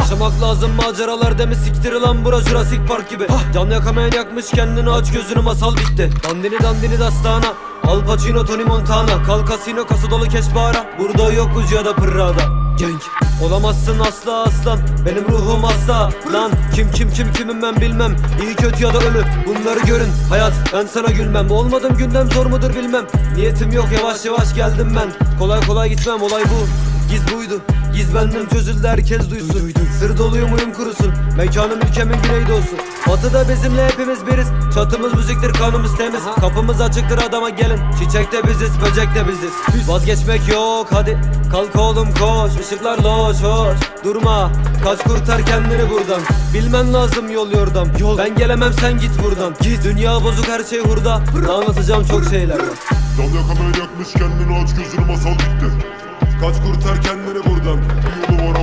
Yaşamak lazım maceralar demi siktir lan bura Jurassic Park gibi. Can yakamayan yakmış kendini aç gözünü masal bitti. Dandini dandini dastana. Al Pacino Tony Montana. Kal kasino kasa dolu keşbara. Burada yok ucu ya da pırrada Genk. Olamazsın asla aslan. Benim ruhum hasta Lan kim kim kim kimim ben bilmem. İyi kötü ya da ölü. Bunları görün. Hayat ben sana gülmem. Olmadım gündem zor mudur bilmem. Niyetim yok yavaş yavaş geldim ben. Kolay kolay gitmem. Olay bu. Giz buydu Giz benden çözüldü herkes duysun. Sır doluyum uyum kurusun? Mekanım ülkemin güneydoğusu. Batıda bizimle hepimiz biriz. Çatımız müziktir kanımız temiz. Kapımız açıktır adama gelin. Çiçek de biziz böcek de biziz. Vazgeçmek yok hadi. Kalk oğlum koş. Işıklar loş hoş. Durma. Kaç kurtar kendini buradan. Bilmen lazım yol yordam. Yol. Ben gelemem sen git buradan. Git. Dünya bozuk her şey hurda. Anlatacağım çok şeyler var. Can yakamayan yakmış kendini aç gözünü masal bitti Kaç kurtar kendini buradan. Bir yolu var